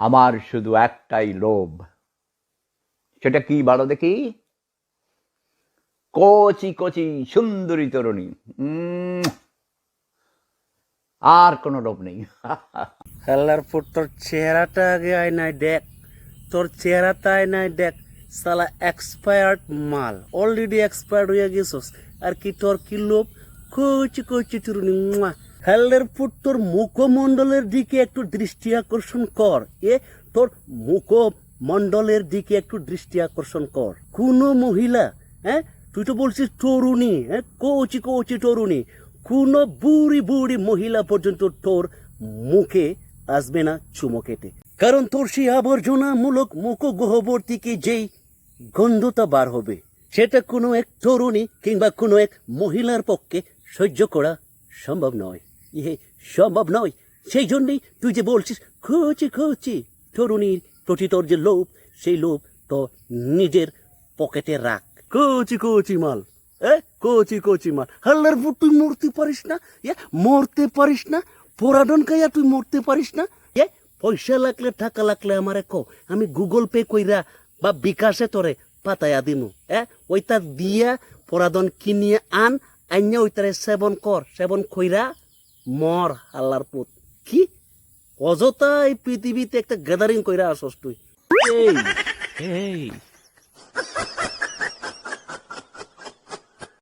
আমার শুধু একটাই লোভ। সেটা কি বলো দেখি? কচি কচি, সুন্দরী তরুণী। আর কোনো লোভ নেই। হাল্লার পুত তোর চেহারাটা আগে আয়নায় দেখ। তোর চেহারাটা আয়নায় দেখ। সালা এক্সপায়ার্ড মাল অলরেডি এক্সপায়ার্ড হয়ে গেছস। আর কি তোর কি লোভ? কচি কচি তরুণী হাল্লার পুত তোর মুখমণ্ডলের দিকে একটু দৃষ্টি আকর্ষণ কর। এ তোর মুখমণ্ডলের দিকে একটু দৃষ্টি আকর্ষণ কর। কোনো মহিলা হ্যাঁ? তুই তো বলছিস তরুণী হ্যাঁ? কৌচি কৌচি তরুণী। কোনো বুড়ি বুড়ি মহিলা পর্যন্ত তোর মুখে আসবে না চুমো খেতে। কারণ তোর সেই আবর্জনামূলক মুখ গহ্বর থেকে যেই গন্ধটা বার হবে, সেটা কোনো এক তরুণী কিংবা কোনো এক মহিলার পক্ষে সহ্য করা সম্ভব নয়। ইহে সম্ভব নয়। সেই জন্যই তুই যে বলছিস, খুচি খুচি। তরুণীর প্রতি তোর যে লোভ, সেই লোভ তো নিজের পকেটে রাখ। কচি কচি মাল। এ কচি কচি মাল। হাল্লার বুট তুই মরতে পারিস না? এ, মরতে পারিস না? পোড়াডন খাইয়া তুই মরতে পারিস না? এ, পয়সা লাগলে, টাকা লাগলে আমার কো আমি গুগল পে কইরা বা বিকাশে তোরে পাতায়া দিমু। এ, ওইটা দিয়া পোড়াদন কিনিয়ে আন। আইনা ওইটারে সেবন কর, সেবন কইরা মর হাল্লার পুত। কি? অযথা এই পৃথিবীতে একটা গ্যাদারিং কইরা আসস তুই। এই। এই।